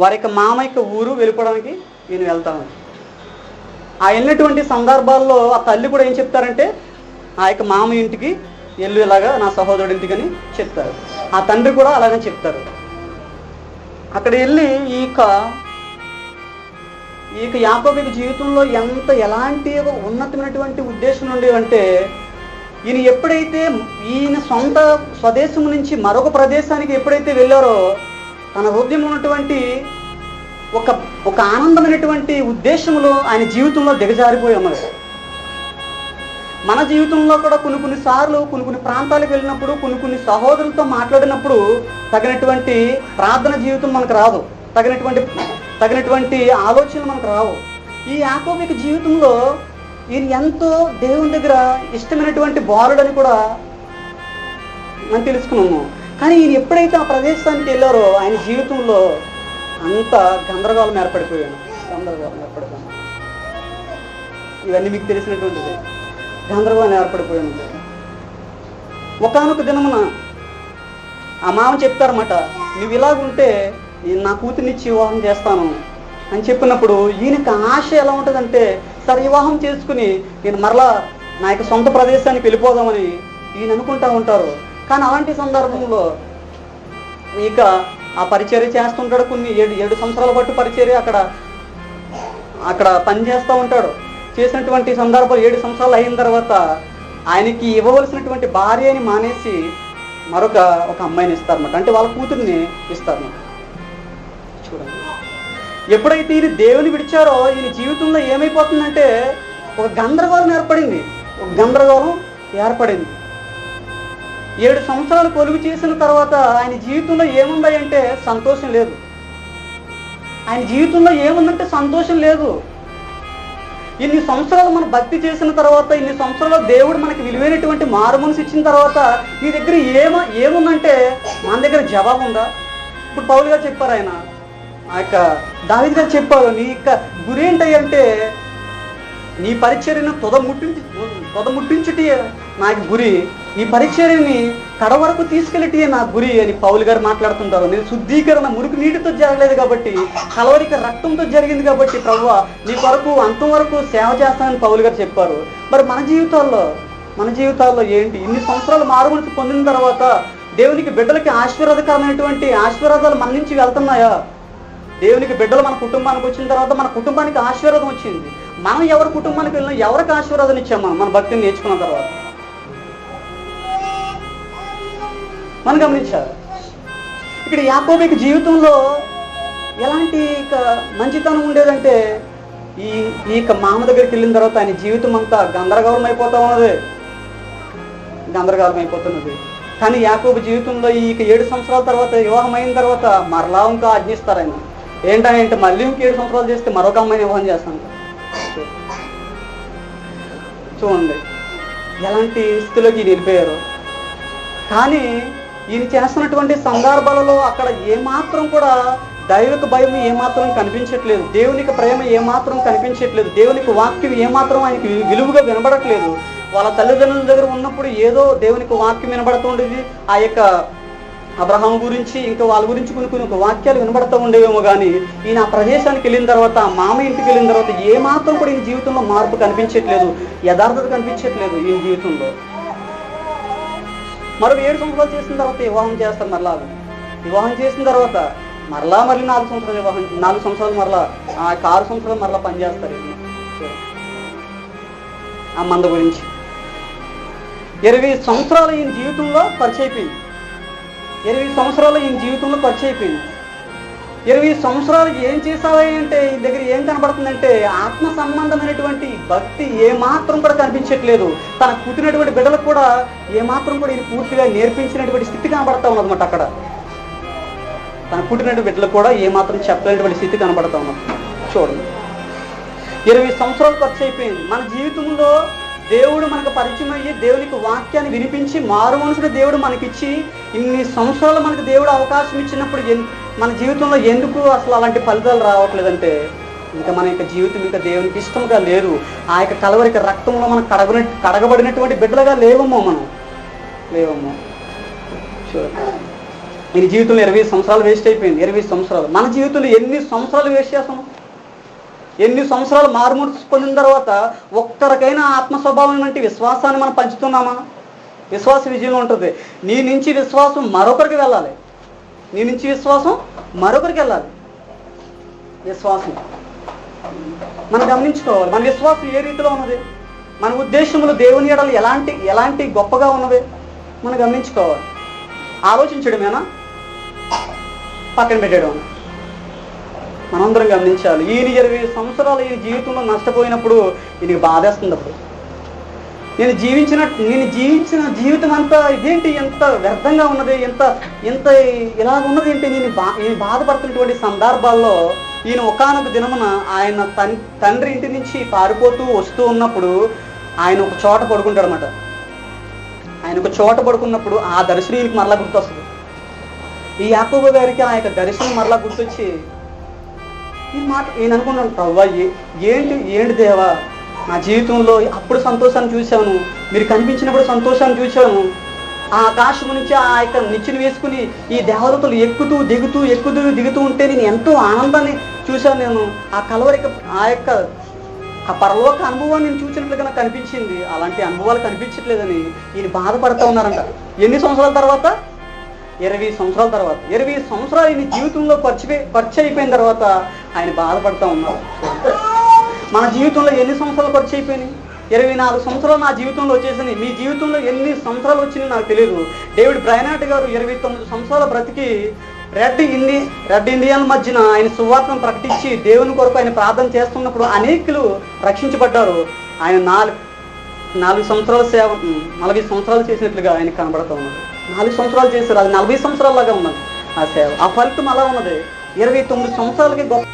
వారి యొక్క మామ యొక్క ఊరు వెళ్ళిపోవడానికి ఈయన వెళ్తాను ఆ వెళ్ళినటువంటి సందర్భాల్లో ఆ తల్లి కూడా ఏం చెప్తారంటే ఆ యొక్క మామ ఇంటికి ఎల్లు ఇలాగా నా సహోదరుడి ఇంటికి అని చెప్తారు. ఆ తండ్రి కూడా అలాగే చెప్తారు. అక్కడ వెళ్ళి ఈ యొక్క ఈ యొక్క యాకోబు జీవితంలో ఎంత ఎలాంటి ఉన్నతమైనటువంటి ఉద్దేశం నుండి అంటే ఈయన ఎప్పుడైతే ఈయన సొంత స్వదేశం నుంచి మరొక ప్రదేశానికి ఎప్పుడైతే వెళ్ళారో తన హృదయం ఉన్నటువంటి ఒక ఒక ఆనందమైనటువంటి ఉద్దేశంలో ఆయన జీవితంలో దిగజారిపోయి ఉన్నది మన జీవితంలో కూడా కొన్ని కొన్ని సార్లు కొన్ని కొన్ని ప్రాంతాలకు వెళ్ళినప్పుడు కొన్ని కొన్ని సహోదరులతో మాట్లాడినప్పుడు తగినటువంటి ప్రార్థన జీవితం మనకు రాదు. తగినటువంటి తగినటువంటి ఆలోచనలు మనకు రావు. ఈ యాకోబిక జీవితంలో ఈయన ఎంతో దేవుని దగ్గర ఇష్టమైనటువంటి బాలుడని కూడా మనం తెలుసుకున్నాము. కానీ ఈయన ఎప్పుడైతే ఆ ప్రదేశానికి వెళ్ళారో ఆయన జీవితంలో అంత గందరగోళం ఏర్పడిపోయాను గందరగోళం ఏర్పడిపోయాను ఇవన్నీ మీకు తెలిసినటువంటిది. గందరగోళం ఏర్పడిపోయింది. ఒకనొక దినమున ఆ మామ చెప్తారన్నమాట నువ్వు ఇలాగుంటే నేను నా కూతురునిచ్చి వివాహం చేస్తాను అని చెప్పినప్పుడు ఈయనకి ఆశ ఎలా ఉంటుందంటే సరే వివాహం చేసుకుని నేను మరలా నా యొక్క సొంత ప్రదేశానికి వెళ్ళిపోదామని ఈయన అనుకుంటా ఉంటారు. కానీ అలాంటి సందర్భంలో ఇక ఆ పరిచర్య చేస్తుంటాడు కొన్ని ఏడు ఏడు సంవత్సరాల పట్టు పరిచర్య అక్కడ అక్కడ పని చేస్తూ ఉంటాడు. చేసినటువంటి సందర్భాలు ఏడు సంవత్సరాలు అయిన తర్వాత ఆయనకి ఇవ్వవలసినటువంటి భార్యని మానేసి మరొక ఒక అమ్మాయిని ఇస్తారన్నమాట. అంటే వాళ్ళ కూతుర్ని ఇస్తారన్నమాట. చూడండి. ఎప్పుడైతే ఈయన దేవుని విడిచారో ఈయన జీవితంలో ఏమైపోతుందంటే ఒక గందరగోళం ఏర్పడింది. ఒక గందరగోళం ఏర్పడింది. ఏడు సంవత్సరాలు కొలువు చేసిన తర్వాత ఆయన జీవితంలో ఏముంది అంటే సంతోషం లేదు. ఆయన జీవితంలో ఏముందంటే సంతోషం లేదు. ఇన్ని సంవత్సరాలు మనం భక్తి చేసిన తర్వాత ఇన్ని సంవత్సరాలు దేవుడు మనకి విలువైనటువంటి మారు మనసు ఇచ్చిన తర్వాత నీ దగ్గర ఏమ ఏముందంటే మన దగ్గర జవాబు ఉందా? ఇప్పుడు పౌలు గారు చెప్పారు ఆయన ఆ యొక్క దావిద్ గారు చెప్పారు నీ యొక్క గురి ఏంటంటే నీ పరిచర్యను తొద ముట్టించి తొద ముట్టించుటి నా యొక్క గురి ఈ పరిచర్యని కడ వరకు తీసుకెళ్ళటే నా గురి అని పౌలు గారు మాట్లాడుతుంటారు. నేను శుద్ధీకరణ మురికి నీటితో జరగలేదు కాబట్టి కలవరిక రక్తంతో జరిగింది కాబట్టి ప్రభు నీ కొరకు అంతం వరకు సేవ చేస్తానని పౌలు గారు చెప్పారు. మరి మన జీవితాల్లో మన జీవితాల్లో ఏంటి? ఇన్ని సంవత్సరాలు మారుమనిసి పొందిన తర్వాత దేవునికి బిడ్డలకి ఆశీర్వాదకరమైనటువంటి ఆశీర్వాదాలు మన నుంచి వెళ్తున్నాయా? దేవునికి బిడ్డలు మన కుటుంబానికి వచ్చిన తర్వాత మన కుటుంబానికి ఆశీర్వాదం వచ్చింది. మనం ఎవరి కుటుంబానికి వెళ్ళినా ఎవరికి ఆశీర్వాదం ఇచ్చాం మనం? మన భక్తిని నేర్చుకున్న తర్వాత. మనం గమనించాలి. ఇక్కడ యాకోబికి జీవితంలో ఎలాంటి ఇక మంచితనం ఉండేదంటే ఈ ఈ యొక్క మామ దగ్గరికి వెళ్ళిన తర్వాత ఆయన జీవితం అంతా గందరగోళం అయిపోతా ఉన్నది. గందరగోళం అయిపోతున్నది. కానీ యాకోబు జీవితంలో ఈ ఏడు సంవత్సరాల తర్వాత వివాహం అయిన తర్వాత మరలా ఇంకా ఆజ్ఞిస్తారు ఆయన. ఏంటంటే మళ్ళీ ఇంక ఏడు సంవత్సరాలు చేస్తే మరొక అమ్మాయిని వివాహం చేస్తాను. చూడండి. ఎలాంటి స్థితిలోకి నిలిపోయారు వెళ్ళిపోయారు కానీ ఈయన చేస్తున్నటువంటి సందర్భాలలో అక్కడ ఏమాత్రం కూడా దైవిక భయం ఏమాత్రం కనిపించట్లేదు. దేవునికి ప్రేమ ఏమాత్రం కనిపించట్లేదు. దేవునికి వాక్యం ఏమాత్రం ఆయనకి విలువగా వినబడట్లేదు. వాళ్ళ తల్లిదండ్రుల దగ్గర ఉన్నప్పుడు ఏదో దేవునికి వాక్యం వినబడుతుండేది ఆ యొక్క అబ్రహాం గురించి ఇంకా వాళ్ళ గురించి కొన్ని కొన్ని వాక్యాలు వినబడతా ఉండేవేమో కానీ ఈయన ఆ ప్రదేశానికి వెళ్ళిన తర్వాత మామ ఇంటికి వెళ్ళిన తర్వాత ఏమాత్రం కూడా ఈయన జీవితంలో మార్పు కనిపించట్లేదు. యథార్థత కనిపించట్లేదు ఈయన జీవితంలో. మరొక ఏడు సంవత్సరాలు చేసిన తర్వాత వివాహం చేస్తారు మరలా వివాహం చేసిన తర్వాత మరలా మళ్ళీ నాలుగు సంవత్సరాలు వివాహం నాలుగు సంవత్సరాలు మరలా ఆ యొక్క ఆరు సంవత్సరాలు మరలా పనిచేస్తారు ఆ మంద గురించి. ఇరవై సంవత్సరాలు ఈయన జీవితంలో ఖర్చు అయిపోయింది. ఇరవై సంవత్సరాలు ఈయన జీవితంలో ఖర్చు అయిపోయింది. ఇరవై సంవత్సరాలు ఏం చేసావా అంటే ఈ దగ్గర ఏం కనబడుతుందంటే ఆత్మ సంబంధమైనటువంటి భక్తి ఏమాత్రం కూడా కనిపించట్లేదు. తన పుట్టినటువంటి బిడ్డలకు కూడా ఏ మాత్రం కూడా ఇది పూర్తిగా నేర్పించినటువంటి స్థితి కనబడతా ఉన్నదన్నమాట అక్కడ. తన పుట్టినటువంటి బిడ్డలకు కూడా ఏమాత్రం చెప్పలేనటువంటి స్థితి కనబడతా ఉన్నది. చూడండి. ఇరవై సంవత్సరాలు ఖర్చు అయిపోయింది. మన జీవితంలో దేవుడు మనకు పరిచయం అయ్యి దేవునికి వాక్యాన్ని వినిపించి మారు మనసుని దేవుడు మనకిచ్చి ఇన్ని సంవత్సరాలు మనకు దేవుడు అవకాశం ఇచ్చినప్పుడు మన జీవితంలో ఎందుకు అసలు అలాంటి ఫలితాలు రావట్లేదంటే ఇంకా మన యొక్క జీవితం ఇంకా దేవునికి ఇష్టంగా లేదు. ఆ యొక్క కలవరిక రక్తంలో మనం కడగ కడగబడినటువంటి బిడ్డలుగా లేవమ్మో మనం. లేవమ్మో. చూడండి ఈయన జీవితంలో ఇరవై సంవత్సరాలు వేస్ట్ అయిపోయింది. ఇరవై సంవత్సరాలు. మన జీవితంలో ఎన్ని సంవత్సరాలు వేస్ట్ చేస్తాము ఎన్ని సంవత్సరాలు మారుమూర్చి పొందిన తర్వాత ఒక్కరికైనా ఆత్మ స్వభావం వంటి విశ్వాసాన్ని మనం పంచుతున్నామా? విశ్వాస విజయం ఉంటుంది. నీ నుంచి విశ్వాసం మరొకరికి వెళ్ళాలి. నీ నుంచి విశ్వాసం మరొకరికి వెళ్ళాలి. విశ్వాసం. మనం గమనించుకోవాలి. మన విశ్వాసం ఏ రీతిలో ఉన్నది? మన ఉద్దేశములు దేవుని ఎడలు ఎలాంటి ఎలాంటి గొప్పగా ఉన్నవి? మనం గమనించుకోవాలి. ఆలోచించడమేనా? పక్కన పెట్టడం మనందరం గమనించాలి ఈయన ఇరవై సంవత్సరాలు ఈయన జీవితంలో నష్టపోయినప్పుడు ఈయనకి బాధేస్తుంది అప్పుడు. నేను జీవించిన నేను జీవించిన జీవితం అంతా ఇదేంటి? ఎంత వ్యర్థంగా ఉన్నది? ఎంత ఎంత ఇలా ఉన్నది ఏంటి? నేను బా నేను బాధపడుతున్నటువంటి సందర్భాల్లో ఈయన ఒకనొక దినమున ఆయన తన్ తండ్రి ఇంటి నుంచి పారిపోతూ వస్తూ ఉన్నప్పుడు ఆయన ఒక చోట పడుకుంటాడు అనమాట ఆయన ఒక చోట పడుకున్నప్పుడు ఆ దర్శనం మరలా గుర్తొస్తుంది. ఈ యాకోబు గారికి ఆ యొక్క దర్శనం మరలా గుర్తొచ్చి ఈ మాట నేను అనుకున్నాను ప్రవ్వా ఏంటి ఏంటి దేవా? నా జీవితంలో అప్పుడు సంతోషాన్ని చూశాను. మీరు కనిపించినప్పుడు సంతోషాన్ని చూశాను. ఆ ఆకాశం నుంచి ఆ యొక్క నిచ్చెన వేసుకుని ఈ దేవతలు ఎక్కుతూ దిగుతూ ఎక్కుతూ దిగుతూ ఉంటే నేను ఎంతో ఆనందాన్ని చూశాను నేను. ఆ కలవరిక ఆ యొక్క ఆ పరలోక అనుభవాన్ని నేను చూసినట్లుగా నాకు కనిపించింది అలాంటి అనుభవాలు కనిపించట్లేదని ఈయన బాధపడతా ఉన్నారంట. ఎన్ని సంవత్సరాల తర్వాత? ఇరవై సంవత్సరాల తర్వాత ఇరవై సంవత్సరాలు ఈయన జీవితంలో ఖర్చు ఖర్చు అయిపోయిన తర్వాత ఆయన బాధపడతా ఉన్నారు. మన జీవితంలో ఎన్ని సంవత్సరాలు ఖర్చు అయిపోయినాయి? ఇరవై నాలుగు సంవత్సరాలు నా జీవితంలో వచ్చేసింది మీ జీవితంలో ఎన్ని సంవత్సరాలు వచ్చినాయి నాకు తెలియదు డేవిడ్ బ్రైనాట్ గారు ఇరవై తొమ్మిది సంవత్సరాల బ్రతికి రెడ్ ఇండి రెడ్ ఇండియన్ మధ్యన ఆయన సువార్తను ప్రకటించి దేవుని కొరకు ఆయన ప్రార్థన చేస్తున్నప్పుడు అనేకులు రక్షించబడ్డారు. ఆయన నాలుగు నాలుగు సంవత్సరాల సేవ నలభై సంవత్సరాలు చేసినట్లుగా ఆయన కనబడుతూ ఉన్నారు. నాలుగు సంవత్సరాలు చేశారు. అది నలభై సంవత్సరాల లాగా ఉన్నది. ఆ సేవ. ఆ ఫలితం అలా ఉన్నది. ఇరవై తొమ్మిది సంవత్సరాలకి గొప్ప